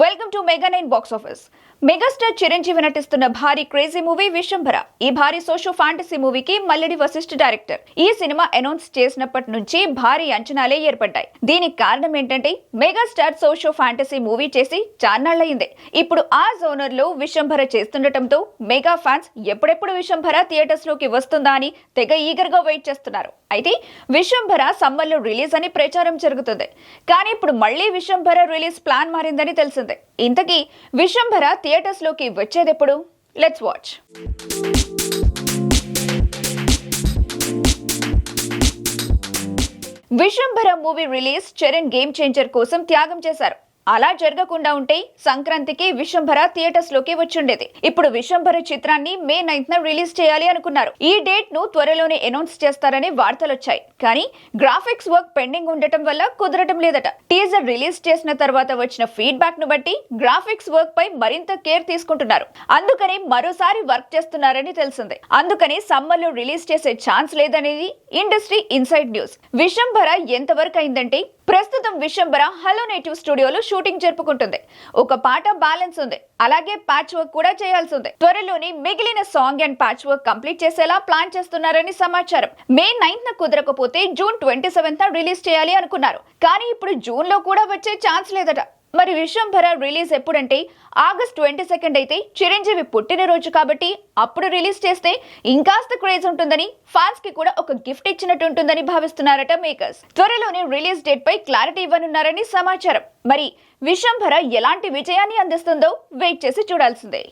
Welcome to mega nine box office megastar Chiranjeevi నటిస్తున్న భారీ crazy movie Vishwambhara ఈ భారీ సోషో ఫ్యాంటసీ మూవీకి మల్లెడి వశిష్ఠ డైరెక్టర్ ఈ సినిమా అనౌన్స్ చేసినప్పటి నుంచి భారీ అంచనాలే ఏర్పడ్డాయి. దీనికి కారణం ఏంటంటే మెగాస్టార్ సోషో ఫ్యాంటసీ మూవీ చేసి చాన్నాళ్ళయింది ఇప్పుడు ఆ జోనర్లో విశ్వంభర చేస్తుండటంతో మెగా ఫ్యాన్స్ ఎప్పుడెప్పుడు విశ్వంభర థియేటర్స్లోకి వస్తుందా అని తెగ ఈగర్గా వెయిట్ చేస్తున్నారు. అయితే విశ్వంభర సమ్మర్లో రిలీజ్ అని ప్రచారం జరుగుతుంది. కానీ ఇప్పుడు మళ్ళీ విశ్వంభర రిలీజ్ ప్లాన్ మారిందని తెలుసు ఇంతకీ విశ్వంభర థియేటర్స్లోకి వచ్చేదెప్పుడు? Let's watch Vishwambhara movie release Charan game changer కోసం త్యాగం చేశారు. అలా జరగకుండా ఉంటే సంక్రాంతికి విశ్వంభర థియేటర్స్లోకి వచ్చుండేది. ఇప్పుడు విశ్వంభర చిత్రాన్ని మే నైన్త్ రిలీజ్ చేయాలి అనుకున్నారు. ఈ డేట్ను త్వరలోనే అనౌన్స్ చేస్తారని వార్తలు వచ్చాయి కానీ గ్రాఫిక్స్ వర్క్ పెండింగ్ ఉండటం వల్ల కుదరటం లేదట. టీజర్ రిలీజ్ చేసిన తర్వాత వచ్చిన ఫీడ్బ్యాక్ను బట్టి గ్రాఫిక్స్ వర్క్ పై మరింత కేర్ తీసుకుంటున్నారు. అందుకని మరోసారి వర్క్ చేస్తున్నారని తెలిసింది. అందుకని సమ్మర్లో రిలీజ్ చేసే ఛాన్స్ లేదనేది ఇండస్ట్రీ ఇన్సైడ్ న్యూస్. విషంబర ఎంతవరకు అయిందంటే ప్రస్తుతం విషంబర హలో నేటివ్ స్టూడియోలో షూటింగ్ జరుపుకుంటుంది. ఒక పాట బ్యాలెన్స్ ఉంది. అలాగే ప్యాచ్ వర్క్ కూడా చేయాల్సి ఉంది త్వరలోనే మిగిలిన song and patch work complete చేసేలా ప్లాన్ చేస్తున్నారని సమాచారం. మే నైన్త్ న కుదరకపోతే జూన్ ట్వంటీ సెవెంత్ రిలీజ్ చేయాలి అనుకున్నారు. కానీ ఇప్పుడు జూన్లో కూడా వచ్చే ఛాన్స్ లేదట. మరి విశ్వంభర రిలీజ్ ఎప్పుడంటే ఆగస్ట్ ట్వంటీ సెకండ్ అయితే చిరంజీవి పుట్టినరోజు కాబట్టి అప్పుడు రిలీజ్ చేస్తే ఇంకాస్త క్రేజ్ ఉంటుందని ఫ్యాన్స్కి కూడా ఒక గిఫ్ట్ ఇచ్చినట్టు ఉంటుందని భావిస్తున్నారట మేకర్స్ త్వరలోనే రిలీజ్ డేట్ పై క్లారిటీ ఇవ్వనున్నారని సమాచారం. మరి విశ్వంభర ఎలాంటి విజయాన్ని అందిస్తుందో వెయిట్ చేసి చూడాల్సిందే.